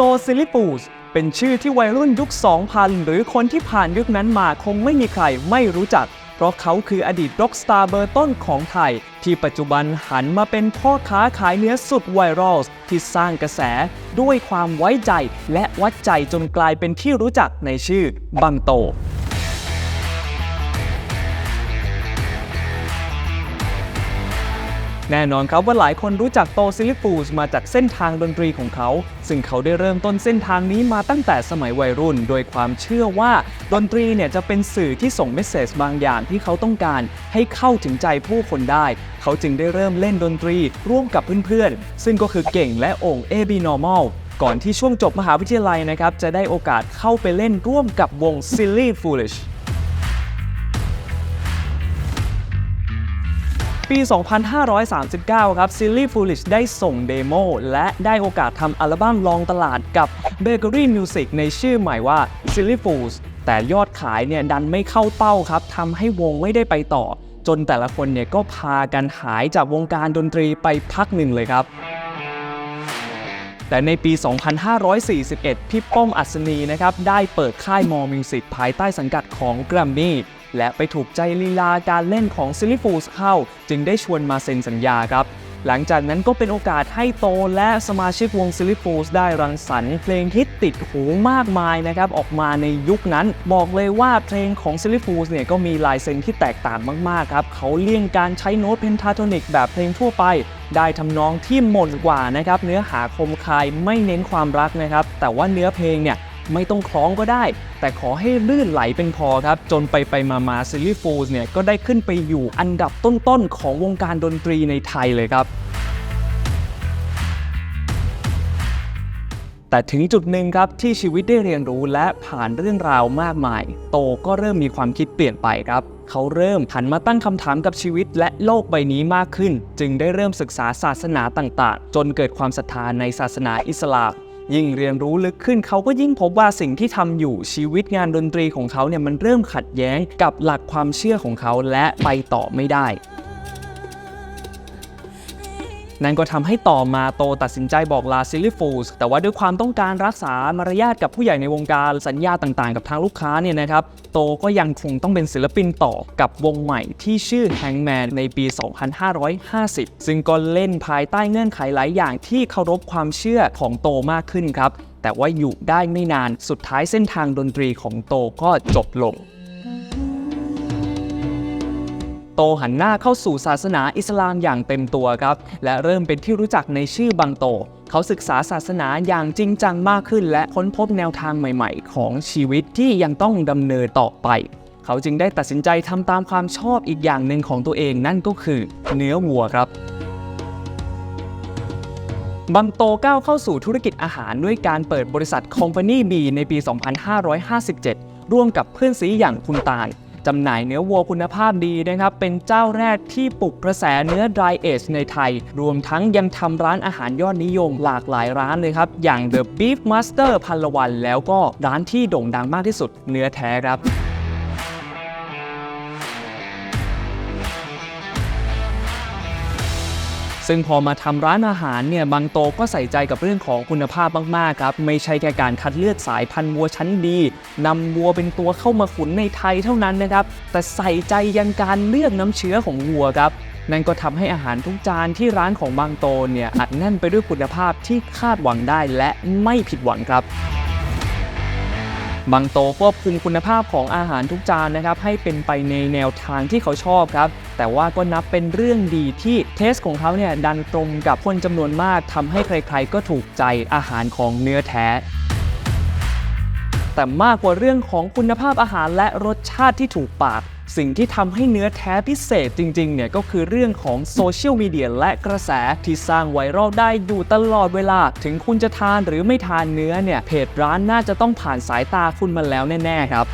โตซิลิปูสเป็นชื่อที่วัยรุ่นยุค 2000 หรือคนที่ผ่านยุคนั้นมาคงไม่มีใครไม่รู้จัก เพราะเขาคืออดีตร็อกสตาร์เบอร์ต้นของไทย ที่ปัจจุบันหันมาเป็นพ่อค้าขายเนื้อสุดไวรัลที่สร้างกระแส ด้วยความไว้ใจและวัดใจจนกลายเป็นที่รู้จักในชื่อบังโต แน่นอนครับว่าหลายคนรู้จักโตซิลิฟูสมาจากเส้นทางดนตรีของเขา ซึ่งเขาได้เริ่มต้นเส้นทางนี้มาตั้งแต่สมัยวัยรุ่น โดยความเชื่อว่าดนตรีเนี่ยจะเป็นสื่อที่ส่งเมสเซจบางอย่างที่เขาต้องการ ให้เข้าถึงใจผู้คนได้ เขาจึงได้เริ่มเล่นดนตรีร่วมกับเพื่อนๆ ซึ่งก็คือเก่งและโอ่ง AB Normal ก่อนที่ช่วงจบมหาวิทยาลัยนะครับจะได้โอกาสเข้าไปเล่นร่วมกับวง Silly Foolish ปี 2539 ครับ Silly Foolish ได้ส่งเดโมและได้โอกาสทำอัลบั้มลองตลาดกับ Bakery Music ในชื่อใหม่ว่า Silly Fools แต่ยอดขายเนี่ยดันไม่เข้าเป้าครับทำให้วงไม่ได้ไปต่อ จนแต่ละคนเนี่ยก็พากันหายจากวงการดนตรีไปพักหนึ่งเลยครับ แต่ในปี 2541 พี่ป้อมอัศนีนะครับได้เปิดค่ายมอมิวสิกภายใต้สังกัดของ Grammy และไปถูกใจลีลาการเล่นของ Silly Fools เข้า จึงได้ชวนมาเซ็นสัญญาครับ หลังจากนั้นก็เป็นโอกาสให้โตและสมาชิกวง Silly Fools ได้รังสรรค์เพลงฮิตติดหูมากมายนะครับ ออกมาในยุคนั้น บอกเลยว่าเพลงของ Silly Fools เนี่ยก็มีลายเซ็นที่แตกต่างมากๆครับเขาเลี่ยงการใช้โน้ตเพนทาโทนิกแบบเพลงทั่วไปได้ทำนองที่หม่นกว่านะครับ เนื้อหาคมคายไม่เน้นความรักนะครับ แต่ว่าเนื้อเพลงเนี่ย ไม่ต้องคล้องก็ได้ แต่ขอให้ลื่นไหลเป็นพอครับ จนไปไปมามาซิลลี่ฟูลเนี่ยก็ได้ขึ้นไปอยู่อันดับต้นๆของวงการดนตรีในไทยเลยครับแต่ถึงจุดหนึ่งครับที่ชีวิตได้เรียนรู้และผ่านเรื่องราวมากมาย โตก็เริ่มมีความคิดเปลี่ยนไปครับ เขาเริ่มหันมาตั้งคำถามกับชีวิตและโลกใบนี้มากขึ้น จึงได้เริ่มศึกษาศาสนาต่างๆ จนเกิดความศรัทธาในศาสนาอิสลาม ยิ่งเรียนรู้ลึกขึ้นเขาก็ยิ่งพบว่าสิ่งที่ทำอยู่ชีวิตงานดนตรีของเขาเนี่ยมันเริ่มขัดแย้งกับหลักความเชื่อของเขาและไปต่อไม่ได้ นั่นก็ทำให้ต่อมาโตตัดสินใจบอกลาซิลลี่ฟูสแต่ว่าด้วยความต้องการรักษามารยาทกับผู้ใหญ่ในวงการสัญญาต่างๆ กับทางลูกค้าเนี่ยนะครับ โตก็ยังคงต้องเป็นศิลปินต่อกับวงใหม่ที่ชื่อ Hangman ในปี 2550 ซึ่งก็เล่นภายใต้เงื่อนไขหลายอย่างที่เคารพความเชื่อของโตมากขึ้นครับ แต่ว่าอยู่ได้ไม่นานสุดท้ายเส้นทางดนตรีของโตก็จบลง โตหันหน้าเข้าสู่ศาสนาอิสลามอย่างเต็มตัวครับ และเริ่มเป็นที่รู้จักในชื่อบังโต เขาศึกษาศาสนาอย่างจริงจังมากขึ้น และค้นพบแนวทางใหม่ ๆ ของชีวิตที่ยังต้องดำเนินต่อไป เขาจึงได้ตัดสินใจทำตามความชอบอีกอย่างหนึ่งของตัวเองนั่นก็คือเนื้อวัวครับบังโตก้าวเข้าสู่ธุรกิจอาหารด้วยการเปิดบริษัท Company B ในปี 2557 ร่วมกับเพื่อนซีอย่างคุณตาล จำหน่ายเนื้อวัวคุณภาพดีนะครับ เป็นเจ้าแรกที่ปลุกกระแสเนื้อ dry age ในไทย รวมทั้งยังทำร้านอาหารยอดนิยมหลากหลายร้านเลยครับ อย่าง The Beef Master พันละวัน แล้วก็ร้านที่โด่งดังมากที่สุดเนื้อแท้ครับ ซึ่งพอมาทำร้านอาหารเนี่ยบางโตก็ใส่ใจกับเรื่องของคุณภาพมากๆครับ ไม่ใช่แค่การคัดเลือกสายพันธุ์วัวชั้นดีนำวัวเป็นตัวเข้ามาขุนในไทยเท่านั้นนะครับ แต่ใส่ใจยันการเลือกน้ำเชื้อของวัวครับนั่นก็ทำให้อาหารทุกจานที่ร้านของบางโตเนี่ยอัดแน่นไปด้วยคุณภาพที่คาดหวังได้และไม่ผิดหวังครับ บางโตควบคุมคุณภาพของอาหารทุกจานนะครับให้เป็นไปในแนวทางที่เขาชอบครับ แต่ว่าก็นับเป็นเรื่องดีที่เทสของเขาเนี่ยดันตรงกับคนจำนวนมากทำให้ใครๆ ก็ถูกใจอาหารของเนื้อแท้แต่มากกว่าเรื่องของคุณภาพอาหารและรสชาติที่ถูกปาก สิ่งที่ทำให้เนื้อแท้พิเศษจริงๆเนี่ยก็คือเรื่องของโซเชียลมีเดียและกระแสที่สร้างไวรัลได้อยู่ตลอดเวลา ถึงคุณจะทานหรือไม่ทานเนื้อเนี่ยเพจร้านน่าจะต้องผ่านสายตาคุณมาแล้วแน่ ๆ ครับ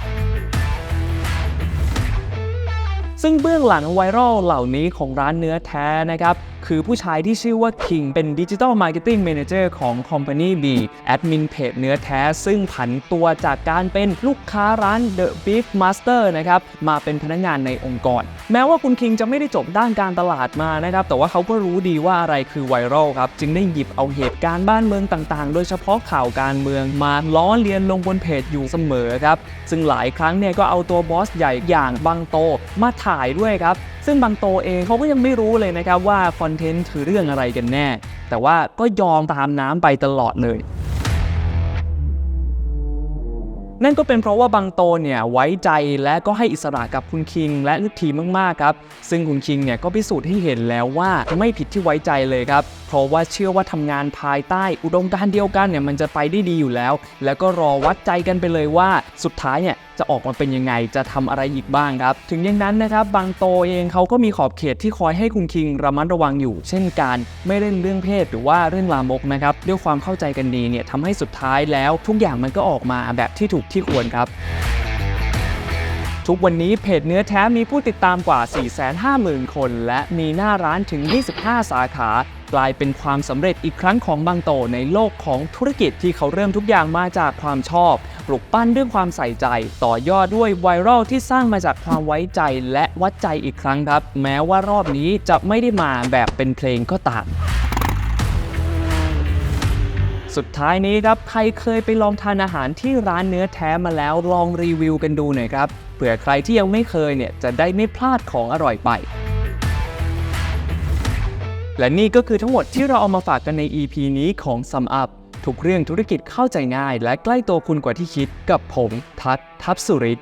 ซึ่งเบื้องหลังไวรัลเหล่านี้ของร้านเนื้อแท้นะครับ คือผู้ชายที่ชื่อว่าคิงเป็นดิจิ t a ลมาร์เก็ตติ้ง a ม a เจอร์ของ Company B แอดมินเพจเนื้อแท้ ซึ่งผันตัวจากการเป็นลูกค้าร้าน The Beef Master นะครับ มาเป็นพนักงานในองค์กร แม้ว่าคุณคิงจะไม่ได้จบด้านการตลาดมานะครับ แต่ว่าเขาก็รู้ดีว่าอะไรคือไวรัลครับ จึงได้หยิบเอาเหตุการณ์บ้านเมืองต่างๆ โดยเฉพาะข่าวการเมืองมาล้อเลียนลงบนเพจอยู่เสมอครับ ซึ่งหลายครั้งเนี่ยก็เอาตัวบอสใหญ่อย่างบังโตมาถ่ายด้วยครับ ซึ่งบางโตเองเขาก็ยังไม่รู้เลยนะครับว่าคอนเทนต์คือเรื่องอะไรกันแน่ แต่ว่าก็ยอมตามน้ำไปตลอดเลย นั่นก็เป็นเพราะว่าบังโตเนี่ยไว้ใจและก็ให้อิสระกับคุณคิง และลูกทีมมากๆครับ ซึ่งคุณคิงเนี่ยก็พิสูจน์ให้เห็นแล้วว่าไม่ผิดที่ไว้ใจเลยครับ เพราะว่าเชื่อว่าทำงานภายใต้อุดมการณ์เดียวกันเนี่ยมันจะไปได้ดีอยู่แล้ว แล้วก็รอวัดใจกันไปเลยว่าสุดท้ายเนี่ยจะออกมาเป็นยังไงจะทำอะไรอีกบ้างครับ ถึงอย่างนั้นนะครับบางโตเองเขาก็มีขอบเขตที่คอยให้คุณคิงระมัดระวังอยู่ เช่นการไม่เล่นเรื่องเพศหรือว่าเรื่องลามกนะครับด้วยความเข้าใจกันดีเนี่ยทำให้สุดท้ายแล้วทุกอย่างมันก็ออกมาแบบที่ถูกที่ควรครับ ทุกวันนี้เพจเนื้อแท้มีผู้ติดตามกว่า 450,000 คน และมีหน้าร้านถึง 25 สาขา กลายเป็นความสำเร็จอีกครั้งของบางโตในโลกของธุรกิจที่เขาเริ่มทุกอย่างมาจากความชอบปลุกปั้นด้วยความใส่ใจ ต่อยอดด้วยไวรัลที่สร้างมาจากความไว้ใจและวัดใจอีกครั้งครับ แม้ว่ารอบนี้จะไม่ได้มาแบบเป็นเพลงก็ตาม สุดท้ายนี้ครับใครเคยไปลองทานอาหารที่ร้านเนื้อแท้มาแล้วลองรีวิวกันดูหน่อยครับเผื่อใครที่ยังไม่เคยเนี่ยจะได้ไม่พลาดของอร่อยไป และนี่ก็คือทั้งหมดที่เราเอามาฝากกันใน EP นี้ของ Sum Up ทุกเรื่องธุรกิจเข้าใจง่าย และใกล้ตัวคุณกว่าที่คิดกับผม ทัศน์ทัพสุริศ